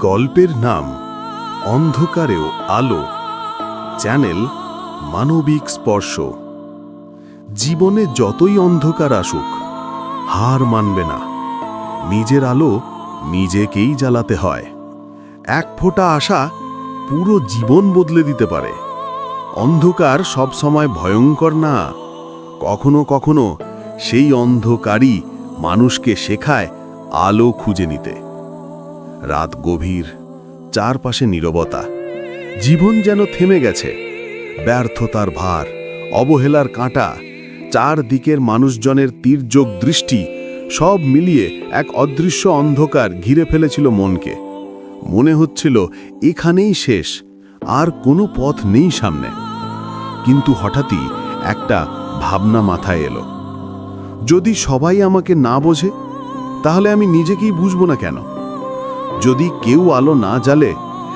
গল্পের নাম অন্ধকারেও আলো। চ্যানেল মানবিক স্পর্শ। জীবনে যতই অন্ধকার আসুক, হার মানবে না। নিজের আলো নিজেকেই জ্বালাতে হয়। এক ফোঁটা আশা পুরো জীবন বদলে দিতে পারে। অন্ধকার সবসময় ভয়ঙ্কর না। কখনো কখনো সেই অন্ধকারই মানুষকে শেখায় আলো খুঁজে নিতে। রাত গভীর, চারপাশে নীরবতা। জীবন যেন থেমে গেছে। ব্যর্থতার ভার, অবহেলার কাঁটা, চারদিকের মানুষজনের তীর্যক দৃষ্টি, সব মিলিয়ে এক অদৃশ্য অন্ধকার ঘিরে ফেলেছিল মনকে। মনে হচ্ছিল, এখানেই শেষ, আর কোনো পথ নেই সামনে। কিন্তু হঠাৎই একটা ভাবনা মাথায় এলো। যদি সবাই আমাকে না বোঝে, তাহলে আমি নিজেকেই বুঝব না কেন? যদি কেউ আলো না জ্বালে,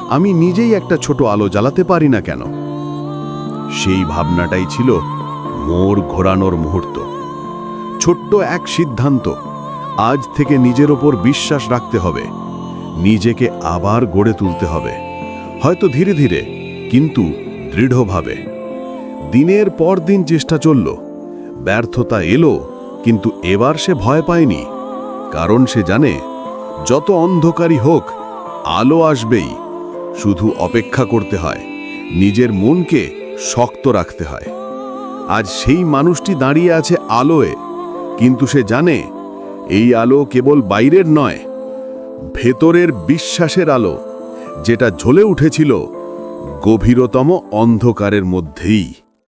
আমি নিজেই একটা ছোট আলো জ্বালাতে পারি না কেন? সেই ভাবনাটাই ছিল মোর ঘোরানোর মুহূর্ত। ছোট্ট এক সিদ্ধান্ত, আজ থেকে নিজের ওপর বিশ্বাস রাখতে হবে। নিজেকে আবার গড়ে তুলতে হবে। হয়তো ধীরে ধীরে, কিন্তু দৃঢ়ভাবে। দিনের পর দিন চেষ্টা চলল, ব্যর্থতা এলো, কিন্তু এবার সে ভয় পায়নি, কারণ সে জানে যত অন্ধকারই হোক, আলো আসবেই। শুধু অপেক্ষা করতে হয়, নিজের মনকে শক্ত রাখতে হয়। আজ সেই মানুষটি দাঁড়িয়ে আছে আলোয়, কিন্তু সে জানে, এই আলো কেবল বাইরের নয়, ভেতরের বিশ্বাসের আলো, যেটা জ্বলে উঠেছিল গভীরতম অন্ধকারের মধ্যেই।